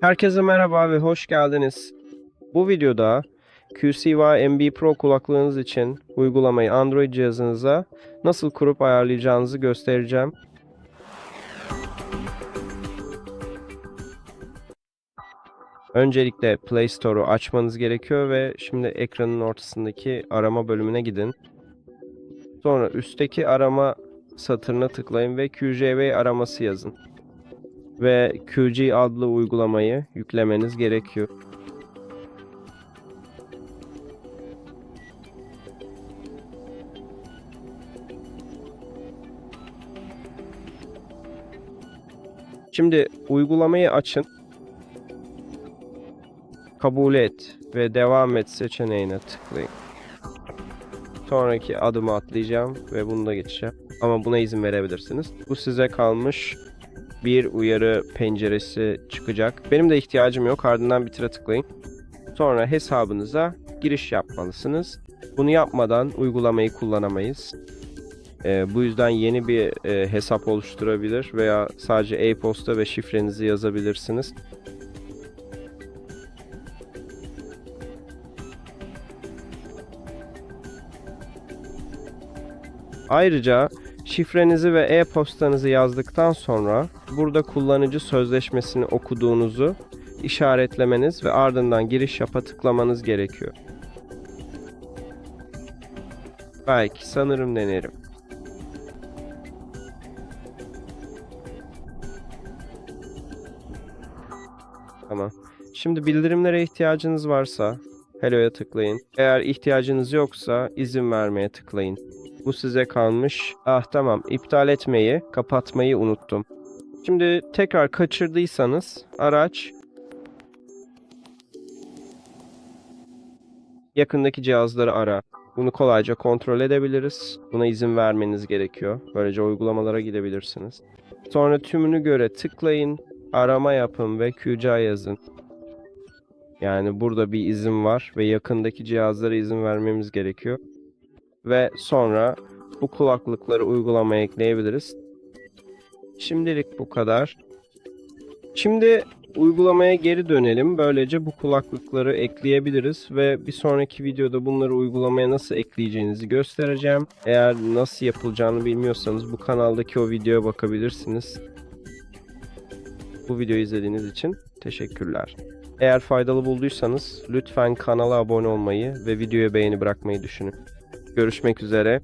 Herkese merhaba ve hoş geldiniz. Bu videoda QCY MB Pro kulaklığınız için uygulamayı Android cihazınıza nasıl kurup ayarlayacağınızı göstereceğim. Öncelikle Play Store'u açmanız gerekiyor ve şimdi ekranın ortasındaki arama bölümüne gidin. Sonra üstteki arama satırına tıklayın ve QJV araması yazın ve QG adlı uygulamayı yüklemeniz gerekiyor. Şimdi uygulamayı açın. Kabul et ve devam et seçeneğine tıklayın. Sonraki adımı atlayacağım ve bunu da geçeceğim. Ama buna izin verebilirsiniz. Bu size kalmış bir uyarı penceresi çıkacak. Benim de ihtiyacım yok. Ardından bitire tıklayın. Sonra hesabınıza giriş yapmalısınız. Bunu yapmadan uygulamayı kullanamayız. Ee, bu yüzden yeni bir e, hesap oluşturabilir veya sadece e-posta ve şifrenizi yazabilirsiniz. Ayrıca Şifrenizi ve e-postanızı yazdıktan sonra burada kullanıcı sözleşmesini okuduğunuzu işaretlemeniz ve ardından giriş yapa tıklamanız gerekiyor. Belki sanırım denerim. Tamam. Şimdi bildirimlere ihtiyacınız varsa Hello'ya tıklayın. Eğer ihtiyacınız yoksa izin vermeye tıklayın. Bu size kalmış. Ah tamam iptal etmeyi, kapatmayı unuttum. Şimdi tekrar kaçırdıysanız araç yakındaki cihazları ara. Bunu kolayca kontrol edebiliriz. Buna izin vermeniz gerekiyor. Böylece uygulamalara gidebilirsiniz. Sonra tümünü göre tıklayın, arama yapın ve QCA yazın. Yani burada bir izin var ve yakındaki cihazlara izin vermemiz gerekiyor ve sonra bu kulaklıkları uygulamaya ekleyebiliriz. Şimdilik bu kadar. Şimdi uygulamaya geri dönelim. Böylece bu kulaklıkları ekleyebiliriz ve bir sonraki videoda bunları uygulamaya nasıl ekleyeceğinizi göstereceğim. Eğer nasıl yapılacağını bilmiyorsanız bu kanaldaki o videoya bakabilirsiniz. Bu videoyu izlediğiniz için teşekkürler. Eğer faydalı bulduysanız lütfen kanala abone olmayı ve videoya beğeni bırakmayı düşünün. Görüşmek üzere.